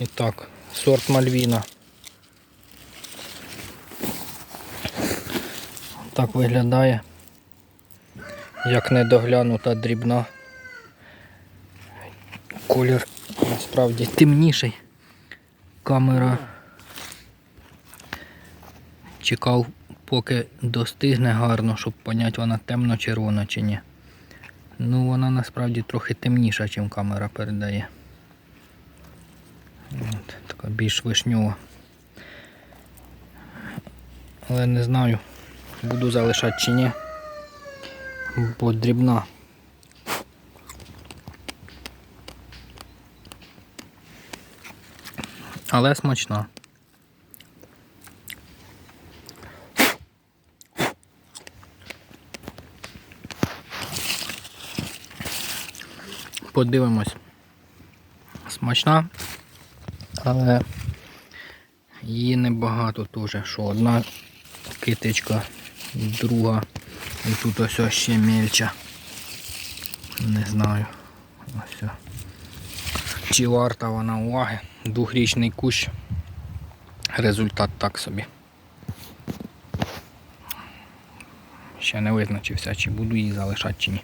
І так, сорт Мальвіна. Так виглядає. Як недоглянута дрібна. Колір насправді темніший. Камера. Чекав, поки достигне гарно, щоб поняти, вона темно-червона чи ні. Ну, вона насправді трохи темніша, ніж камера передає. От, така більш вишньова. Але не знаю, буду залишати чи ні. Бо дрібна. Але смачна. Подивимось. Смачна, але її небагато теж, що одна китичка, друга. І тут ось ще мельча. Не знаю. Ось. Чи варта вона уваги? Двохрічний кущ. Результат так собі. Ще не визначився, чи буду її залишати чи ні.